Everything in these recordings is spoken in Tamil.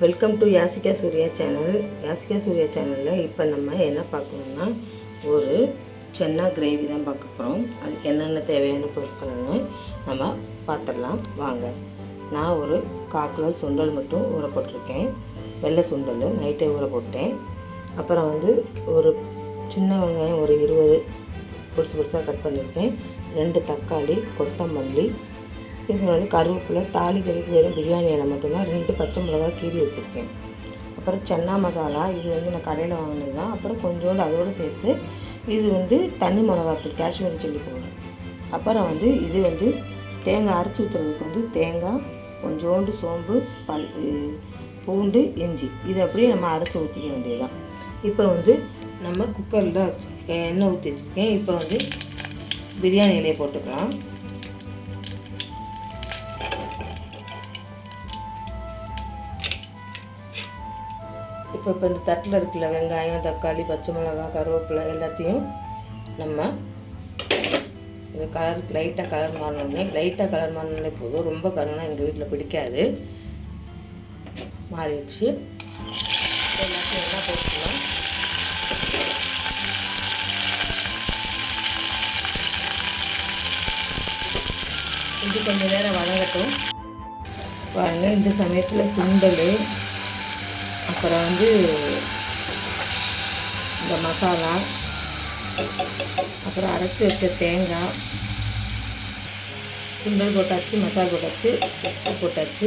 Welcome to Yashika Surya channel Yashika Surya சேனலில் இப்போ நம்ம என்ன பார்க்கணுன்னா ஒரு சென்னா கிரேவி தான் பார்க்க போகிறோம் அதுக்கு என்னென்ன தேவையான பொருட்கள்னு நம்ம பார்த்துடலாம். வாங்க. நான் ஒரு காக்கிலோ சுண்டல் மட்டும் ஊற போட்டிருக்கேன். வெள்ளை சுண்டல் நைட்டே ஊற போட்டேன். அப்புறம் வந்து ஒரு சின்ன வெங்காயம் ஒரு இருபது பொடிசு பொடிசாக கட் பண்ணியிருக்கேன். ரெண்டு தக்காளி கொத்தமல்லி இது வந்து கருவேப்பிலை தாளிக்கிறதுக்கு வெறும் பிரியாணி இலை மட்டும்தான். ரெண்டு பச்சை மிளகாய் கீறி வச்சுருக்கேன். அப்புறம் சன்னா மசாலா இது வந்து நான் கடையில் வாங்கினது தான். அப்புறம் கொஞ்சோண்டு அதோடு சேர்த்து இது வந்து தண்ணி மிளகாத்தூள் காஷ்மீரி சில்லி பவுடர். அப்புறம் வந்து இது வந்து தேங்காய் அரைச்சி ஊற்றுறதுக்கு வந்து தேங்காய் கொஞ்சோண்டு சோம்பு பல் பூண்டு இஞ்சி. இது அப்படியே நம்ம அரைச்சி ஊற்றிக்க வேண்டியதுதான். இப்போ வந்து நம்ம குக்கரில் எண்ணெய் ஊற்றி வச்சுருக்கேன். இப்போ வந்து பிரியாணி இலையை போட்டுக்கலாம். இப்போ இப்போ இந்த தட்டில் இருக்குல்ல வெங்காயம் தக்காளி பச்சை மிளகாய் கருவேப்பிலை எல்லாத்தையும் நம்ம இது கலர் லைட்டாக கலர் மாறினோடனே லைட்டாக கலர் மாறினாலே போதும். ரொம்ப கருனா எங்கள் வீட்டில் பிடிக்காது. மாறிடுச்சு. எல்லாத்தையும் என்ன போட்டுக்கலாம். இது கொஞ்சம் நேரம் வதங்கட்டும். பாருங்கள் இந்த சமயத்தில் சுண்டல் அப்புறம் வந்து இந்த மசாலா அப்புறம் அரைச்சி வச்ச தேங்காய் சுண்டல் போட்டாச்சு மசாலா போட்டாச்சு உப்பு போட்டாச்சு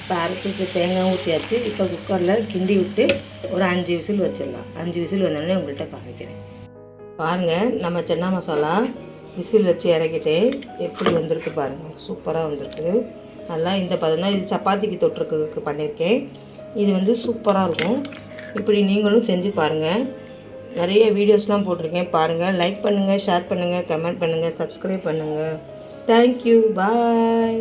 இப்போ அரைச்சி வச்ச தேங்காய் ஊற்றியாச்சு இப்போ குக்கரில் கிண்டி விட்டு ஒரு அஞ்சு விசில் வச்சிடலாம். அஞ்சு விசில் வந்தோடனே உங்கள்கிட்ட காமிக்கிறேன். பாருங்கள் நம்ம சென்னா மசாலா விசில் வச்சு இறக்கிட்டு எப்படி வந்திருக்கு பாருங்கள் சூப்பராக வந்திருக்கு. நல்லா இந்த பதம் தான் இது சப்பாத்திக்கு தொட்டுருக்கு பண்ணியிருக்கேன். இது வந்து சூப்பராக இருக்கும். இப்படி நீங்களும் செஞ்சு பாருங்கள் நிறைய வீடியோஸ்லாம் போட்டிருக்கேன். பாருங்கள் லைக் பண்ணுங்கள் ஷேர் பண்ணுங்கள் கமெண்ட் பண்ணுங்கள் சப்ஸ்கிரைப் பண்ணுங்கள் தேங்க்யூ பாய்